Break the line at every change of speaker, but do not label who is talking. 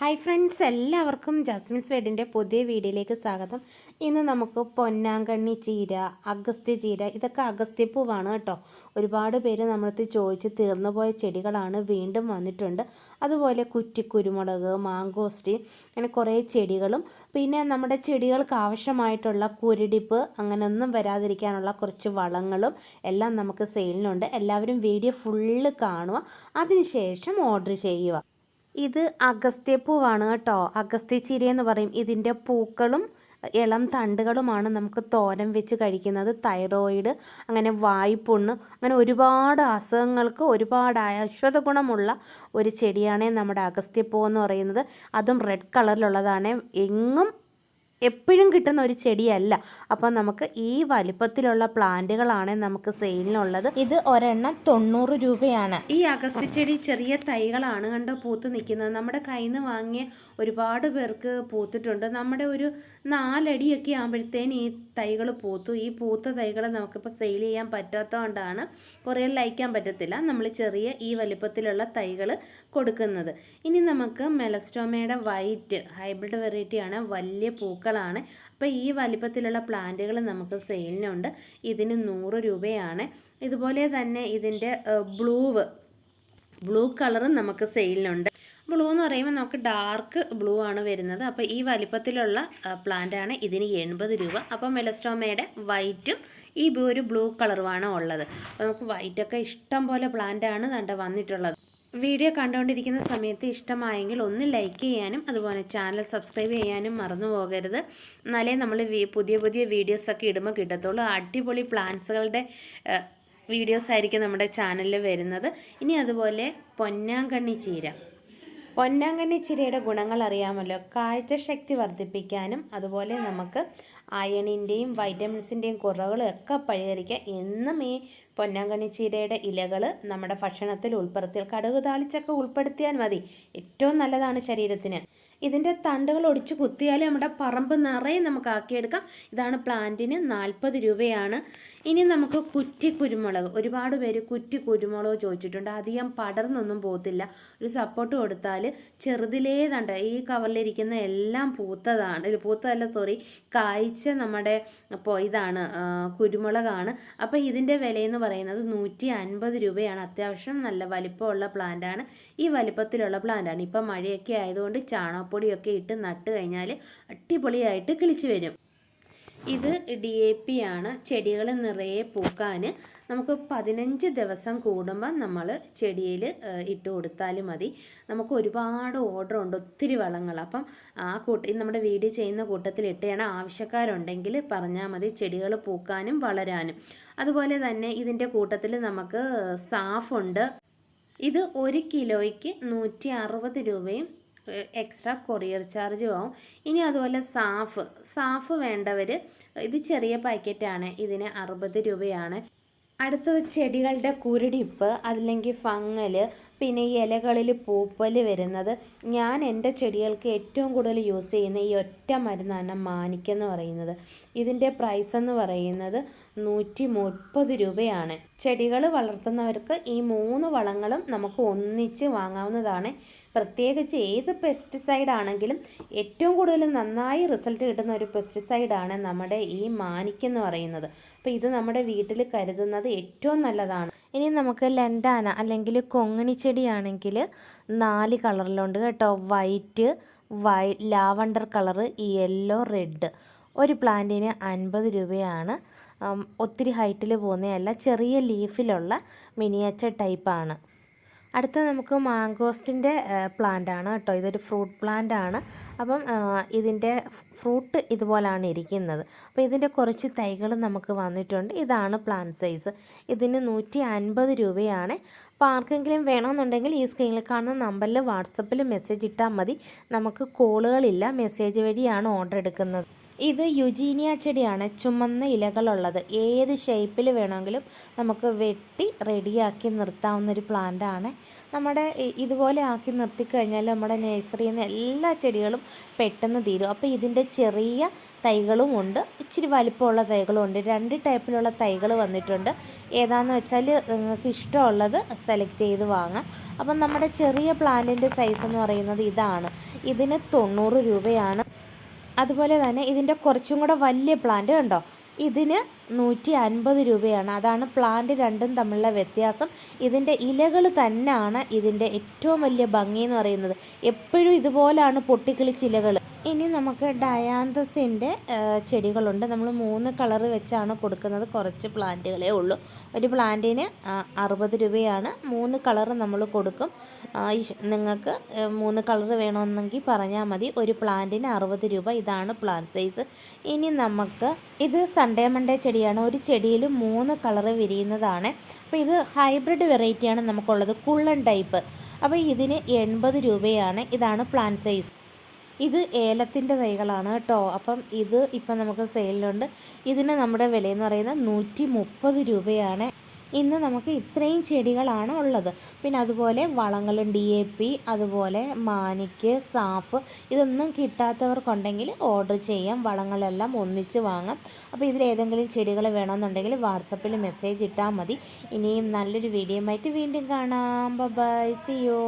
Hi friends എല്ലാവർക്കും ജാസ്മിൻസ് വെഡിന്റെ പുതിയ വീഡിയോയിലേക്ക് സ്വാഗതം. ഇന്ന് നമുക്ക് പൊന്നാങ്കണ്ണി ചീര അഗസ്ത്യ ചീര ഇതൊക്കെ അഗസ്ത്യപ്പൂവാണ് കേട്ടോ. ഒരുപാട് പേര് നമ്മളടുത്ത് ചോദിച്ച് തീർന്നു പോയ ചെടികളാണ് വീണ്ടും വന്നിട്ടുണ്ട്. അതുപോലെ കുറ്റി കുരുമുളക് മാങ്കോസ്റ്റി അങ്ങനെ കുറേ ചെടികളും. പിന്നെ നമ്മുടെ ചെടികൾക്ക് ആവശ്യമായിട്ടുള്ള കുരുടിപ്പ് അങ്ങനെയൊന്നും വരാതിരിക്കാനുള്ള കുറച്ച് വളങ്ങളും എല്ലാം നമുക്ക് സെയിലിനുണ്ട് എല്ലാവരും വീഡിയോ ഫുള്ള് കാണുക. അതിനുശേഷം ഓർഡർ ചെയ്യുക. ഇത് അഗസ്ത്യപ്പൂവാണ് കേട്ടോ. അഗസ്ത്യ ചീര എന്ന് പറയും. ഇതിന്റെ പൂക്കളും ഇളം തണ്ടുകളുമാണ് നമുക്ക് തോരൻ വെച്ച് കഴിക്കുന്നത്. തൈറോയിഡ് അങ്ങനെ വായ്പുണ്ണ് അങ്ങനെ ഒരുപാട് അസുഖങ്ങൾക്ക് ഒരുപാട് ഔഷധ ഗുണമുള്ള ഒരു ചെടിയാണ് നമ്മുടെ അഗസ്ത്യപ്പൂ എന്ന് പറയുന്നത്. അതും റെഡ് കളറിലുള്ളതാണ് എങ്ങും എപ്പോഴും കിട്ടുന്ന ഒരു ചെടിയല്ല. അപ്പം നമുക്ക് ഈ വലിപ്പത്തിലുള്ള പ്ലാന്റുകളാണ് നമുക്ക് സെയിലിനുള്ളത്. ഇത് ഒരെണ്ണം തൊണ്ണൂറ് രൂപയാണ്. ഈ അഗസ്തി ചെടി ചെറിയ തൈകളാണ് കണ്ടോ പൂത്ത് നിൽക്കുന്നത്. നമ്മുടെ കയ്യിൽ നിന്ന് വാങ്ങിയ ഒരുപാട് പേർക്ക് പൂത്തിട്ടുണ്ട്. നമ്മുടെ ഒരു നാലടിയൊക്കെ ആകുമ്പോഴത്തേന് ഈ തൈകൾ പൂത്തു. ഈ പൂത്ത തൈകൾ നമുക്കിപ്പോൾ സെയിൽ ചെയ്യാൻ പറ്റാത്തതുകൊണ്ടാണ് കുറേ ലയിക്കാൻ പറ്റത്തില്ല. നമ്മൾ ചെറിയ ഈ വലിപ്പത്തിലുള്ള തൈകൾ കൊടുക്കുന്നത്. ഇനി നമുക്ക് മെലസ്റ്റോമയുടെ വൈറ്റ് ഹൈബ്രിഡ് വെറൈറ്റിയാണ് വലിയ പൂക്കളാണ്. അപ്പോൾ ഈ വലിപ്പത്തിലുള്ള പ്ലാന്റുകൾ നമുക്ക് സെയിലിനുണ്ട്. ഇതിന് നൂറ് രൂപയാണ്. ഇതുപോലെ തന്നെ ഇതിന്റെ ബ്ലൂവ് ബ്ലൂ കളറും നമുക്ക് സെയിലിനുണ്ട്. ബ്ലൂ എന്ന് പറയുമ്പോൾ നമുക്ക് ഡാർക്ക് ബ്ലൂ ആണ് വരുന്നത്. അപ്പോൾ ഈ വലിപ്പത്തിലുള്ള പ്ലാന്റ് ആണ് ഇതിന് എൺപത് രൂപ. അപ്പോൾ മെലസ്റ്റോമയുടെ വൈറ്റും ഈ ഒരു ബ്ലൂ കളറുമാണ് ഉള്ളത്. അപ്പോൾ നമുക്ക് വൈറ്റൊക്കെ ഇഷ്ടം പോലെ പ്ലാന്റ് ആണ് കണ്ട വന്നിട്ടുള്ളത്. വീഡിയോ കണ്ടുകൊണ്ടിരിക്കുന്ന സമയത്ത് ഇഷ്ടമായെങ്കിൽ ഒന്ന് ലൈക്ക് ചെയ്യാനും അതുപോലെ ചാനൽ സബ്സ്ക്രൈബ് ചെയ്യാനും മറന്നു പോകരുത്. എന്നാലേ നമ്മൾ പുതിയ പുതിയ വീഡിയോസൊക്കെ ഇടുമ്പോൾ കിട്ടത്തുള്ളൂ. അടിപൊളി പ്ലാന്റ്സുകളുടെ വീഡിയോസ് ആയിരിക്കും നമ്മുടെ ചാനലിൽ വരുന്നത്. ഇനി അതുപോലെ പൊന്നാങ്കണ്ണി ചീര. പൊന്നാങ്കണ്ണി ചിരയുടെ ഗുണങ്ങൾ അറിയാമല്ലോ. കാഴ്ചശക്തി വർദ്ധിപ്പിക്കാനും അതുപോലെ നമുക്ക് അയണിന്റെയും വൈറ്റമിൻസിന്റെയും കുറവുകളൊക്കെ ഒക്കെ പരിഹരിക്കാൻ എന്നും ഈ പൊന്നാങ്കണ്ണി ചീരയുടെ ഇലകൾ നമ്മുടെ ഭക്ഷണത്തിൽ ഉൾപ്പെടുത്തിയാൽ കടുക് താളിച്ചൊക്കെ ഉൾപ്പെടുത്തിയാൽ മതി. ഏറ്റവും നല്ലതാണ് ശരീരത്തിന്. ഇതിന്റെ തണ്ടുകൾ ഒടിച്ച് കുത്തിയാൽ നമ്മുടെ പറമ്പ് നിറയെ നമുക്ക് ആക്കിയെടുക്കാം. ഇതാണ് പ്ലാന്റിന് നാൽപ്പത് രൂപയാണ്. ഇനി നമുക്ക് കുറ്റി കുരുമുളക്. ഒരുപാട് പേര് കുറ്റി കുരുമുളക് ചോദിച്ചിട്ടുണ്ട്. അധികം പടർന്നൊന്നും പോകത്തില്ല. ഒരു സപ്പോർട്ട് കൊടുത്താൽ ചെറുതിലേ തണ്ട് ഈ കവറിലിരിക്കുന്ന എല്ലാം പൂത്തതാണ്. പൂത്തതല്ല സോറി കായ്ച്ച നമ്മുടെ ഇപ്പോൾ ഇതാണ് കുരുമുളകാണ്. അപ്പോൾ ഇതിന്റെ വിലയെന്ന് പറയുന്നത് നൂറ്റി അൻപത് രൂപയാണ്. അത്യാവശ്യം നല്ല വലിപ്പമുള്ള പ്ലാന്റാണ് ഈ വലിപ്പത്തിലുള്ള പ്ലാന്റാണ് ഇപ്പം മഴയൊക്കെ ആയതുകൊണ്ട് ചാണകപ്പൊടിയൊക്കെ ഇട്ട് നട്ട് കഴിഞ്ഞാൽ അടിപൊളിയായിട്ട് കിളിച്ച് വരും. ഇത് ഡി എ പി ആണ്. ചെടികൾ നിറയെ പൂക്കാൻ നമുക്ക് പതിനഞ്ച് ദിവസം കൂടുമ്പം നമ്മൾ ചെടിയിൽ ഇട്ട് കൊടുത്താൽ മതി. നമുക്ക് ഒരുപാട് ഓർഡർ ഉണ്ട് ഒത്തിരി വളങ്ങൾ. അപ്പം ആ കൂട്ട നമ്മുടെ വീഡിയോ ചെയ്യുന്ന കൂട്ടത്തിൽ ഇട്ടുകയാണ് ആവശ്യക്കാരുണ്ടെങ്കിൽ പറഞ്ഞാൽ മതി ചെടികൾ പൂക്കാനും വളരാനും. അതുപോലെ തന്നെ ഇതിന്റെ കൂട്ടത്തിൽ നമുക്ക് സാഫുണ്ട്. ഇത് ഒരു കിലോയ്ക്ക് നൂറ്റി അറുപത് രൂപയും എക്സ്ട്രാ കൊറിയർ ചാർജ് ആവും. ഇനി അതുപോലെ സാഫ് സാഫ് വേണ്ടവർ ഇത് ചെറിയ പാക്കറ്റാണ് ഇതിന് അറുപത് രൂപയാണ്. അടുത്തത് ചെടികളുടെ കുരുടിപ്പ് അല്ലെങ്കിൽ ഫങ്ങൽ പിന്നെ ഈ ഇലകളിൽ പൂപ്പൽ വരുന്നത്. ഞാൻ എന്റെ ചെടികൾക്ക് ഏറ്റവും കൂടുതൽ യൂസ് ചെയ്യുന്ന ഈ ഒറ്റ മരുന്നാണ് മാനിക്കെന്ന് പറയുന്നത്. ഇതിന്റെ പ്രൈസ് എന്ന് പറയുന്നത് നൂറ്റി മുപ്പത് രൂപയാണ്. ചെടികൾ വളർത്തുന്നവർക്ക് ഈ മൂന്ന് വളങ്ങളും നമുക്ക് ഒന്നിച്ച് വാങ്ങാവുന്നതാണ്. പ്രത്യേകിച്ച് ഏത് പെസ്റ്റിസൈഡ് ആണെങ്കിലും ഏറ്റവും കൂടുതൽ നന്നായി റിസൾട്ട് കിട്ടുന്ന ഒരു പെസ്റ്റിസൈഡാണ് നമ്മുടെ ഈ മാനിക്കെന്ന് പറയുന്നത്. അപ്പോൾ ഇത് നമ്മുടെ വീട്ടിൽ കരുതുന്നത് ഏറ്റവും നല്ലതാണ്. ഇനി നമുക്ക് ലെൻഡാന അല്ലെങ്കിൽ കൊങ്ങിണി ചെടിയാണെങ്കിൽ നാല് കളറിലുണ്ട് കേട്ടോ. വൈറ്റ് വൈ ലാവണ്ടർ കളറ് യെല്ലോ റെഡ് ഒരു പ്ലാന്റിന് അൻപത് രൂപയാണ്. ഒത്തിരി ഹൈറ്റിൽ പോകുന്നതല്ല ചെറിയ ലീഫിലുള്ള മിനിയേച്ചർ ടൈപ്പാണ്. അടുത്ത നമുക്ക് മാങ്കോസ്റ്റിന്റെ പ്ലാന്റ് ആണ് കേട്ടോ. ഇതൊരു ഫ്രൂട്ട് പ്ലാന്റ് ആണ് അപ്പം ഇതിന്റെ ഫ്രൂട്ട് ഇതുപോലാണ് ഇരിക്കുന്നത്. അപ്പോൾ ഇതിന്റെ കുറച്ച് തൈകൾ നമുക്ക് വന്നിട്ടുണ്ട്. ഇതാണ് പ്ലാന്റ് സൈസ്. ഇതിന് നൂറ്റി അൻപത് രൂപയാണ്. അപ്പോൾ ആർക്കെങ്കിലും വേണമെന്നുണ്ടെങ്കിൽ ഈ സ്ക്രീനിൽ കാണുന്ന നമ്പറിൽ വാട്സപ്പിൽ മെസ്സേജ് ഇട്ടാൽ മതി. നമുക്ക് കോളുകളില്ല. മെസ്സേജ് വഴിയാണ് ഓർഡർ എടുക്കുന്നത്. ഇത് യുജീനിയ ചെടിയാണ്. ചുമന്ന ഇലകളുള്ളത്. ഏത് ഷേപ്പിൽ വേണമെങ്കിലും നമുക്ക് വെട്ടി റെഡിയാക്കി നിർത്താവുന്ന ഒരു പ്ലാന്റ് ആണ്. നമ്മുടെ ഇതുപോലെ ആക്കി നിർത്തിക്കഴിഞ്ഞാൽ നമ്മുടെ നഴ്സറിയിൽ നിന്ന് എല്ലാ ചെടികളും പെട്ടെന്ന് തീരും. അപ്പോൾ ഇതിന്റെ ചെറിയ തൈകളും ഉണ്ട്. ഇച്ചിരി വലിപ്പമുള്ള തൈകളും ഉണ്ട്. രണ്ട് ടൈപ്പിലുള്ള തൈകൾ വന്നിട്ടുണ്ട്. ഏതാണെന്ന് വെച്ചാൽ നിങ്ങൾക്ക് ഇഷ്ടമുള്ളത് സെലക്ട് ചെയ്ത് വാങ്ങാം. അപ്പം നമ്മുടെ ചെറിയ പ്ലാന്റിന്റെ സൈസ് എന്ന് പറയുന്നത് ഇതാണ്. ഇതിന് തൊണ്ണൂറ് രൂപയാണ്. അതുപോലെ തന്നെ ഇതിന്റെ കുറച്ചും കൂടെ വലിയ പ്ലാന്റ് കണ്ടോ? ഇതിന് നൂറ്റി അൻപത് രൂപയാണ്. അതാണ് പ്ലാന്റ് രണ്ടും തമ്മിലുള്ള വ്യത്യാസം. ഇതിന്റെ ഇലകൾ തന്നെയാണ് ഇതിന്റെ ഏറ്റവും വലിയ ഭംഗി എന്ന് പറയുന്നത്. എപ്പോഴും ഇതുപോലാണ് പൊട്ടിക്കിളിച്ച് ഇലകൾ ഇനി നമുക്ക് ഡയാന്തസിന്റെ ചെടികളുണ്ട്. നമ്മൾ മൂന്ന് കളർ വെച്ചാണ് കൊടുക്കുന്നത്. കുറച്ച് പ്ലാന്റുകളേ ഉള്ളൂ. ഒരു പ്ലാന്റിന് അറുപത് രൂപയാണ്. മൂന്ന് കളർ നമ്മൾ കൊടുക്കും. നിങ്ങൾക്ക് മൂന്ന് കളർ വേണമെന്നെങ്കിൽ പറഞ്ഞാൽ മതി. ഒരു പ്ലാന്റിന് അറുപത് രൂപ. ഇതാണ് പ്ലാന്റ് സൈസ്. ഇനി നമുക്ക് ഇത് സൺഡേ മൺഡേ ചെടിയാണ്. ഒരു ചെടിയിൽ മൂന്ന് കളറ് വിരിയുന്നതാണ്. അപ്പോൾ ഇത് ഹൈബ്രിഡ് വെറൈറ്റിയാണ് നമുക്കുള്ളത്. കുള്ളൻ ടൈപ്പ്. അപ്പോൾ ഇതിന് എൺപത് രൂപയാണ്. ഇതാണ് പ്ലാന്റ് സൈസ്. ഇത് ഏലത്തിന്റെ തൈകളാണ് കേട്ടോ. അപ്പം ഇത് ഇപ്പം നമുക്ക് സെയിലുണ്ട് ഇതിന് നമ്മുടെ വിലയെന്ന് പറയുന്നത് നൂറ്റി മുപ്പത് രൂപയാണ്. ഇന്ന് നമുക്ക് ഇത്രയും ചെടികളാണ് ഉള്ളത്. പിന്നെ അതുപോലെ വളങ്ങളും ഡി എ പി അതുപോലെ മാനിക്ക് സാഫ് ഇതൊന്നും കിട്ടാത്തവർക്കുണ്ടെങ്കിൽ ഓർഡർ ചെയ്യാം. വളങ്ങളെല്ലാം ഒന്നിച്ച് വാങ്ങാം. അപ്പോൾ ഇതിലേതെങ്കിലും ചെടികൾ വേണമെന്നുണ്ടെങ്കിൽ വാട്സപ്പിൽ മെസ്സേജ് ഇട്ടാൽ മതി. ഇനിയും നല്ലൊരു വീഡിയോ ആയിട്ട് വീണ്ടും കാണാം. By C U